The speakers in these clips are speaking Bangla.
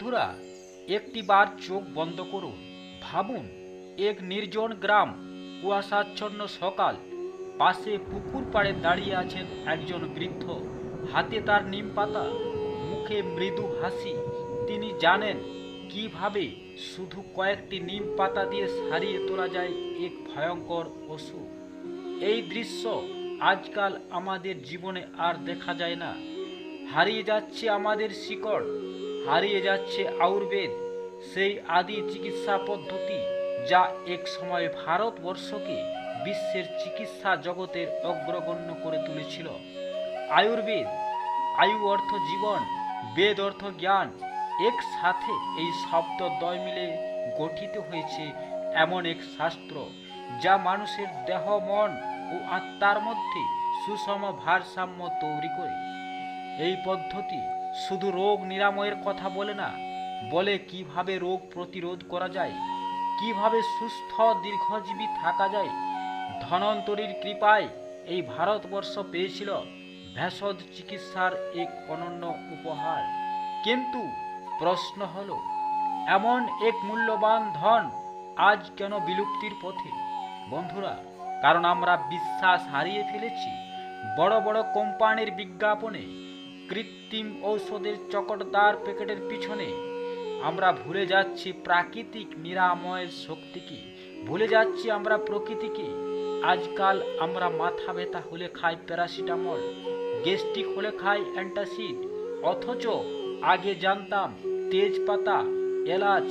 বন্ধুরা, একটি বার চোখ বন্ধ করুন। ভাবুন, এক নির্জন গ্রাম, কুয়াশাচ্ছন্ন সকাল, পাশে পুকুর পাড়ে দাঁড়িয়ে আছেন একজন বৃদ্ধ। হাতে তার নিম পাতা, মুখে মৃদু হাসি। তিনি জানেন কীভাবে শুধু কয়েকটি নিম পাতা দিয়ে সারিয়ে তোলা যায় এক ভয়ঙ্কর অসুখ। এই দৃশ্য আজকাল আমাদের জীবনে আর দেখা যায় না। হারিয়ে যাচ্ছে আমাদের শিকড়। হারিয়ে যাচ্ছে আয়ুর্বেদ। সেই আদি চিকিৎসা পদ্ধতি যা এক সময় ভারতবর্ষকে বিশ্বের চিকিৎসা জগতের অগ্রগণ্য করে তুলেছিল। আয়ুর্বেদ, আয়ু অর্থ জীবন, বেদ অর্থ জ্ঞান একসাথে এই শব্দ দয় মিলে গঠিত হয়েছে এমন এক শাস্ত্র যা মানুষের দেহ, মন ও আত্মার মধ্যে সুষম ভারসাম্য তৈরি করে। এই পদ্ধতি শুধু রোগ নিরাময়ের কথা বলে না, বলে কীভাবে রোগ প্রতিরোধ করা যায়, কীভাবে সুস্থ দীর্ঘজীবী থাকা যায়। ধনন্তরীর কৃপায় এই ভারতবর্ষ পেয়েছিল ভেষজ চিকিৎসার এক অনন্য উপহার। কিন্তু প্রশ্ন হল, এমন এক মূল্যবান ধন আজ কেন বিলুপ্তির পথে? বন্ধুরা, কারণ আমরা বিশ্বাস হারিয়ে ফেলেছি। বড় বড় কোম্পানির বিজ্ঞাপনে কৃত্রিম ঔষধের চকটদার প্যাকেটের পিছনে আমরা ভুলে যাচ্ছি প্রাকৃতিক নিরাময়ের শক্তিকে ভুলে যাচ্ছি আমরা প্রকৃতিকে আজকাল আমরা মাথা ব্যথা হলে খাই প্যারাসিটামল, গ্যাস্ট্রিক হলে খাই অ্যান্টাসিড, অথচ আগে জানতাম তেজপাতা, এলাচ,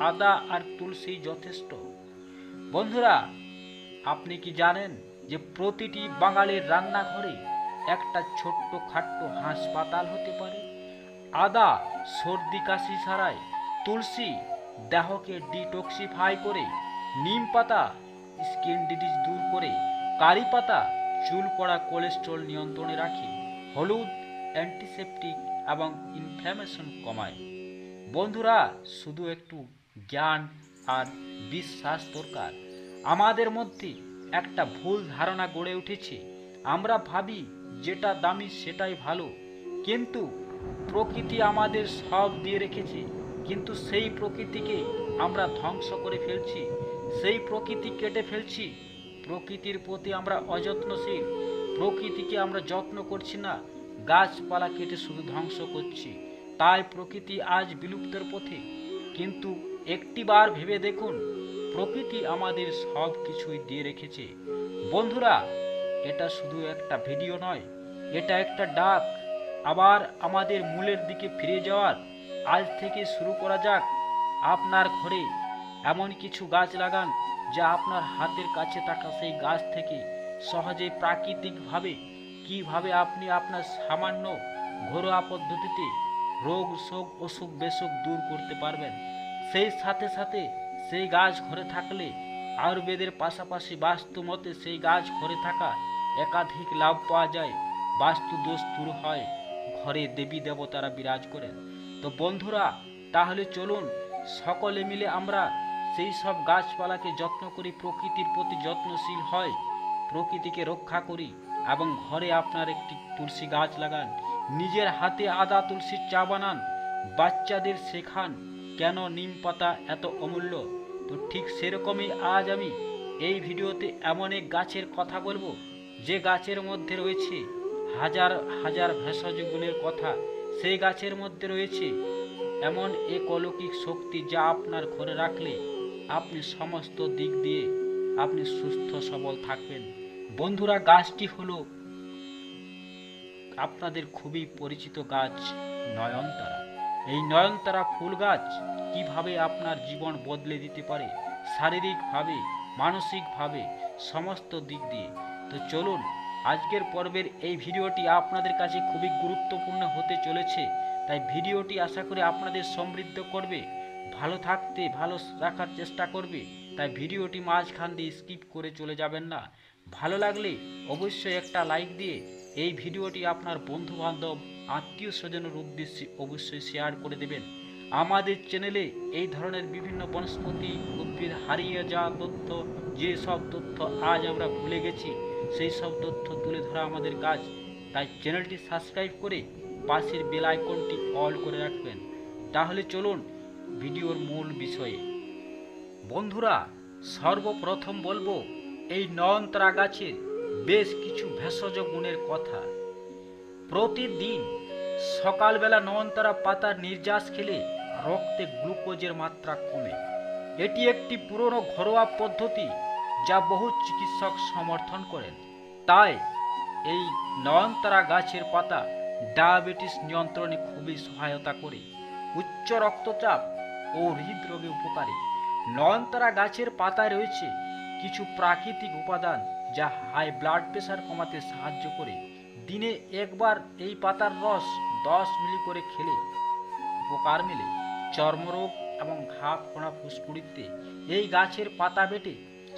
আদা আর তুলসী যথেষ্ট। বন্ধুরা, আপনি কি জানেন যে প্রতিটি বাঙালির রান্নাঘরে একটা ছোট্ট খাট্ট হাসপাতাল হতে পারে। আদা, সর্দি, কাশি সারায় তুলসী দেহকে ডিটক্সিফাই করে নিম পাতা স্কিন ডিজিজ দূর করে কারি পাতা, চুল পড়া কোলেস্ট্রল নিয়ন্ত্রণে রাখে, হলুদ অ্যান্টিসেপটিক এবং ইনফ্ল্যামেশন কমায়। বন্ধুরা, শুধু একটু জ্ঞান আর বিশ্বাস দরকার। আমাদের মধ্যে একটা ভুল ধারণা গড়ে উঠেছে। আমরা ভাবি যেটা দামি সেটাই ভালো। কিন্তু প্রকৃতি আমাদের সব দিয়ে রেখেছে। কিন্তু সেই প্রকৃতিকে আমরা ধ্বংস করে ফেলছি। সেই প্রকৃতি কেটে ফেলছি। প্রকৃতির প্রতি আমরা অযত্নশীল। প্রকৃতিকে আমরা যত্ন করছি না। গাছপালা কেটে শুধু ধ্বংস করছি। তাই প্রকৃতি আজ বিলুপ্তের পথে। কিন্তু একটিবার ভেবে দেখুন, প্রকৃতি আমাদের সব কিছুই দিয়ে রেখেছে। বন্ধুরা এটা শুধু একটা ভিডিও নয়, এটা একটা ডাক। আবার আমাদের মূলের দিকে ফিরে যাওয়ার আজ থেকে শুরু করা যাক আপনার ঘরে। এমন কিছু গাছ লাগান যা আপনার হাতের কাছে থাকা সেই গাছ থেকে সহজে প্রাকৃতিকভাবে কীভাবে আপনি আপনার সামান্য ঘরোয়া পদ্ধতিতে রোগ, শোক, অসুখ বেসুখ দূর করতে পারবেন। সেই সাথে সাথে সেই গাছ ঘরে থাকলে আয়ুর্বেদের পাশাপাশি বাস্তু মতে সেই গাছ ঘরে থাকা একাধিক লাভ পাওয়া যায়, বাস্তু দোষ দূর হয়, ঘরে দেবী দেবতারা বিরাজ করেন। তো বন্ধুরা, তাহলে চলুন, সকলে মিলে আমরা সেই সব গাছপালাকে যত্ন করি, প্রকৃতির প্রতি যত্নশীল হয় প্রকৃতিকে রক্ষা করি এবং ঘরে আপনার একটি তুলসী গাছ লাগান, নিজের হাতে আদা তুলসীর চা বানান, বাচ্চাদের শেখান, কেন নিম পাতা এত অমূল্য? তো ঠিক সেরকমই আজ আমি এই ভিডিওতে এমন এক গাছের কথা বলব যে গাছের মধ্যে রয়েছে হাজার হাজার ভেষজ গুণের কথা, সেই গাছের মধ্যে রয়েছে এমন এক অলৌকিক শক্তি যা আপনার ঘরে রাখলে আপনি সমস্ত দিক দিয়ে আপনি সুস্থ, সবল থাকবেন। বন্ধুরা, গাছটি হলো আপনাদের খুবই পরিচিত গাছ নয়নতারা। এই নয়নতারা ফুল গাছ কীভাবে আপনার জীবন বদলে দিতে পারে? শারীরিকভাবে, মানসিকভাবে, সমস্ত দিক দিয়ে। তো চলুন, আজকের পর্বের এই ভিডিওটি আপনাদের কাছে খুবই গুরুত্বপূর্ণ হতে চলেছে। তাই ভিডিওটি আশা করি আপনাদের সমৃদ্ধ করবে, ভালো থাকতে ভালো রাখার চেষ্টা করবে। তাই ভিডিওটি মাঝখান দিয়ে স্কিপ করে চলে যাবেন না। ভালো লাগলে অবশ্যই একটা লাইক দিয়ে এই ভিডিওটি আপনার বন্ধু বান্ধব আত্মীয় স্বজনের উদ্দেশ্যে অবশ্যই শেয়ার করে দেবেন। আমাদের চ্যানেলে এই ধরনের বিভিন্ন বনস্পতি, উদ্ভিদ, হারিয়ে যাওয়া তথ্য যে সব তথ্য আজ আমরা ভুলে গেছি সেই সব তথ্য তুলে ধরা আমাদের কাজ। তাই চ্যানেলটি সাবস্ক্রাইব করে পাশের বেল আইকনটি অল করে রাখবেন। তাহলে চলুন ভিডিওর মূল বিষয়ে। বন্ধুরা, সর্বপ্রথম বলব, এই নয়নতারা গাছের বেশ কিছু ভেষজ গুণের কথা। প্রতিদিন সকালবেলা নয়নতারা পাতার নির্যাস খেলে রক্তে গ্লুকোজের মাত্রা কমে। এটি একটি পুরনো ঘরোয়া পদ্ধতি যা বহু চিকিৎসক সমর্থন করেন। তাই এই নয়নতারা গাছের পাতা ডায়াবেটিস নিয়ন্ত্রণে খুবই সহায়তা করে। উচ্চ রক্তচাপ ও হৃদরোগে উপকারী। নয়নতারা গাছের পাতায় রয়েছে কিছু প্রাকৃতিক উপাদান যা হাই ব্লাড প্রেশার কমাতে সাহায্য করে। দিনে একবার এই পাতার রস দশ মিলি করে খেলে উপকার মেলে। চর্মরোগ এবং ঘা ফোড়া ফুসকুড়িতে এই গাছের পাতা বেটে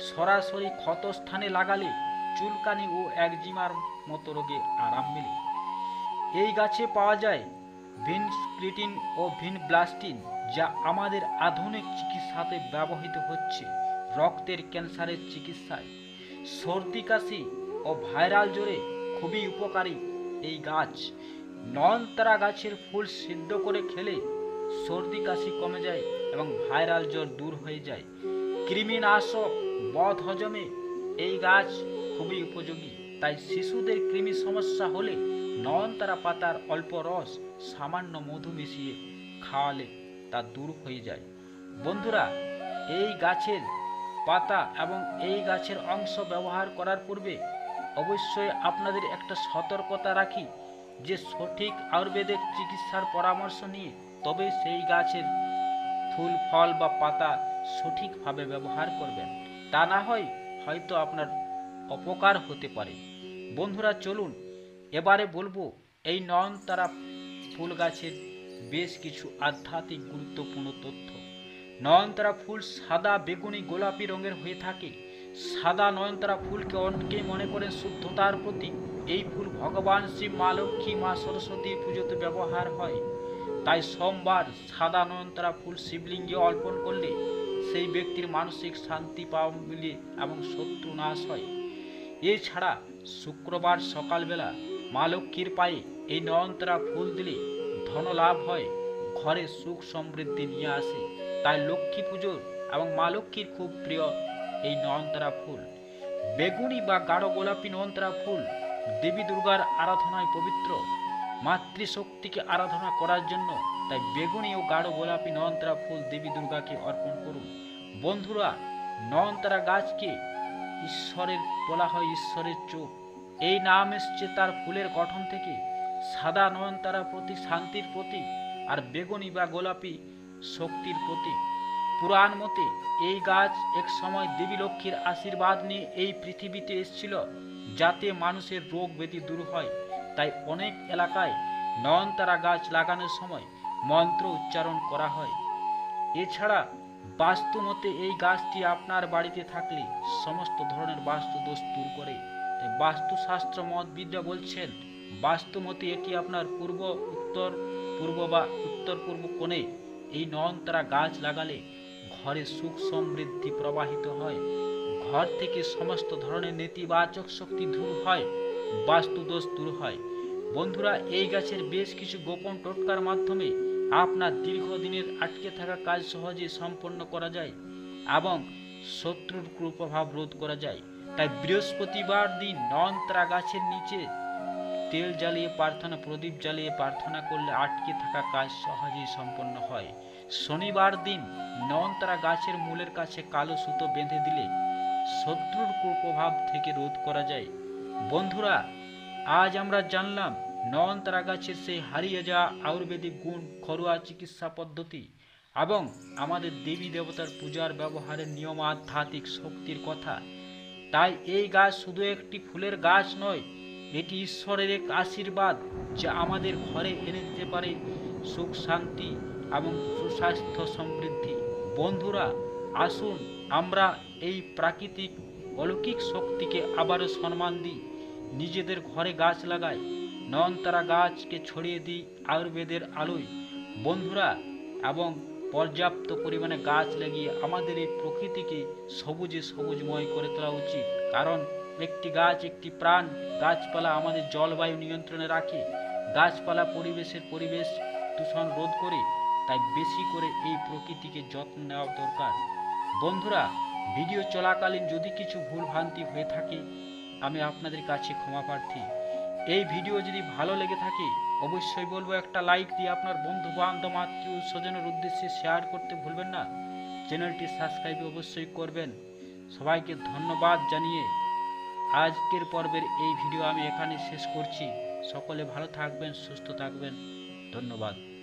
সরাসরি ক্ষতস্থানে লাগালে চুলকানি ও একজিমার মতো রোগে আরাম মেলে। এই গাছে পাওয়া যায় ভিনস্ক্রিটিন ও ভিনব্লাস্টিন, যা আমাদের আধুনিক চিকিৎসাতে ব্যবহৃত হচ্ছে রক্তের ক্যান্সারের চিকিৎসায়। সর্দি, কাশি ও ভাইরাল জ্বরে খুবই উপকারী এই গাছ। নয়নতারা গাছের ফুল সিদ্ধ করে খেলে সর্দি, কাশি কমে যায় এবং ভাইরাল জ্বর দূর হয়ে যায়। কৃমিনাশক বধ হজমে এই গাছ খুবই উপযোগী। তাই শিশুদের কৃমি সমস্যা হলে নয়নতারা পাতার অল্প রস, সামান্য মধু মিশিয়ে খাওয়ালে তা দূর হয়ে যায়। বন্ধুরা, এই গাছের পাতা এবং এই গাছের অংশ ব্যবহার করার পূর্বে অবশ্যই আপনাদের একটা সতর্কতা রাখি যে সঠিক আয়ুর্বেদিক চিকিৎসার পরামর্শ নিয়ে তবে সেই গাছের ফুল, ফল বা পাতা সঠিকভাবে ব্যবহার করবেন। তা না হয় হয়তো আপনার অপকার হতে পারে। বন্ধুরা, চলুন, এবারে বলব, এই নয়নতারা ফুল গাছের বেশ কিছু আধ্যাত্মিক গুরুত্বপূর্ণ তথ্য। নয়নতারা ফুল সাদা, বেগুনি, গোলাপি রঙের হয়ে থাকে। সাদা নয়নতারা ফুলকে অনেকেই মনে করেন শুদ্ধতার প্রতীক। এই ফুল ভগবান শিব মা লক্ষ্মী, মা সরস্বতী পুজোতে ব্যবহার হয়। তাই সোমবার সাদা নয়নতারা ফুল শিবলিঙ্গে অর্পণ করলে সেই ব্যক্তির মানসিক শান্তি পাওয়া মিলে এবং শত্রু নাশ হয়। এছাড়া শুক্রবার সকালবেলা মা লক্ষ্মীর পায়ে এই নয়নতারা ফুল দিলে ধন লাভ হয়, ঘরে সুখ সমৃদ্ধি নিয়ে আসে। তাই লক্ষ্মী পুজোর এবং মা লক্ষ্মীর খুব প্রিয় এই নয়নতারা ফুল। বেগুনি বা গাঢ় গোলাপি নয়নতারা ফুল দেবী দুর্গার আরাধনায় পবিত্র। মাতৃশক্তিকে আরাধনা করার জন্য তাই বেগুনি ও গাঢ় গোলাপি নয়নতারা ফুল দেবী দুর্গাকে অর্পণ করুন। বন্ধুরা, নয়নতারা গাছকে ঈশ্বরের বলা হয় ঈশ্বরের চোখ। এই নাম এসছে তার ফুলের গঠন থেকে। সাদা নয়নতারা প্রতি শান্তির প্রতীক আর বেগুনি বা গোলাপি শক্তির প্রতীক। পুরাণ মতে এই গাছ এক সময় দেবী লক্ষ্মীর আশীর্বাদ নিয়ে এই পৃথিবীতে এসেছিল, যাতে মানুষের রোগ ব্যাধি দূর হয়। তাই অনেক এলাকায় নয়নতারা গাছ লাগানোর সময় মন্ত্র উচ্চারণ করা হয়। এছাড়া বাস্তু মতে এই গাছটি আপনার বাড়িতে থাকলে সমস্ত ধরনের বাস্তু দোষ দূর করে। তাই বাস্তুশাস্ত্র মতবিদ্যা বলছেন, বাস্তু মতে এটি আপনার পূর্ব, উত্তর, পূর্ব বা উত্তর পূর্ব কোণে এই নয়নতারা গাছ লাগালে ঘরে সুখ সমৃদ্ধি প্রবাহিত হয়। ঘর থেকে সমস্ত ধরনের নেতিবাচক শক্তি দূর হয়, বাস্তু দোষ দূর হয়। বন্ধুরা, এই গাছের বেশ কিছু গোপন টোটকার মাধ্যমে আপনার দীর্ঘদিনের আটকে থাকা কাজ সহজে সম্পন্ন করা যায় এবং শত্রুর কুপ্রভাব রোধ করা যায়। তাই বৃহস্পতিবার দিন নয়নতারা গাছের নিচে তেল জ্বালিয়ে প্রার্থনা, প্রদীপ জ্বালিয়ে প্রার্থনা করলে আটকে থাকা কাজ সহজেই সম্পন্ন হয়। শনিবার দিন নয়নতারা গাছের মূলের কাছে কালো সুতো বেঁধে দিলে শত্রুর কুপ্রভাব থেকে রোধ করা যায়। বন্ধুরা, আজ আমরা জানলাম নয়নতারা গাছের সেই হারিয়ে যাওয়া আয়ুর্বেদিক গুণ, ঘরোয়া চিকিৎসা পদ্ধতি এবং আমাদের দেবী দেবতার পূজার ব্যবহারের নিয়ম আধ্যাত্মিক শক্তির কথা। তাই এই গাছ শুধু একটি ফুলের গাছ নয়, এটি ঈশ্বরের এক আশীর্বাদ যা আমাদের ঘরে এনে দিতে পারে সুখ, শান্তি এবং সুস্বাস্থ্য সমৃদ্ধি। বন্ধুরা, আসুন আমরা এই প্রাকৃতিক অলৌকিক শক্তিকে আবারও সম্মান দিই। নিজেদের ঘরে গাছ লাগাই। নয়নতারা গাছকে ছড়িয়ে দিই আয়ুর্বেদের আলোয়। বন্ধুরা, এবং পর্যাপ্ত পরিমাণে গাছ লাগিয়ে আমাদের এই প্রকৃতিকে সবুজে সবুজময় করে তোলা উচিত। কারণ, একটি গাছ একটি প্রাণ, গাছপালা আমাদের জলবায়ু নিয়ন্ত্রণে রাখে। গাছপালা পরিবেশের পরিবেশ দূষণ রোধ করে, তাই বেশি করে এই প্রকৃতিকে যত্ন নেওয়া দরকার। বন্ধুরা, ভিডিও চলাকালীন যদি কিছু ভুলভ্রান্তি হয়ে থাকে, আমি আপনাদের কাছে ক্ষমা প্রার্থী। এই ভিডিও যদি ভালো লেগে থাকে, অবশ্যই বলব একটা লাইক দিয়ে আপনার বন্ধু বান্ধব আত্মীয় স্বজনের উদ্দেশ্যে শেয়ার করতে ভুলবেন না। চ্যানেলটি সাবস্ক্রাইব অবশ্যই করবেন। সবাইকে ধন্যবাদ জানিয়ে আজকের পর্বের এই ভিডিও আমি এখানে শেষ করছি। সকলে ভালো থাকবেন, সুস্থ থাকবেন। ধন্যবাদ।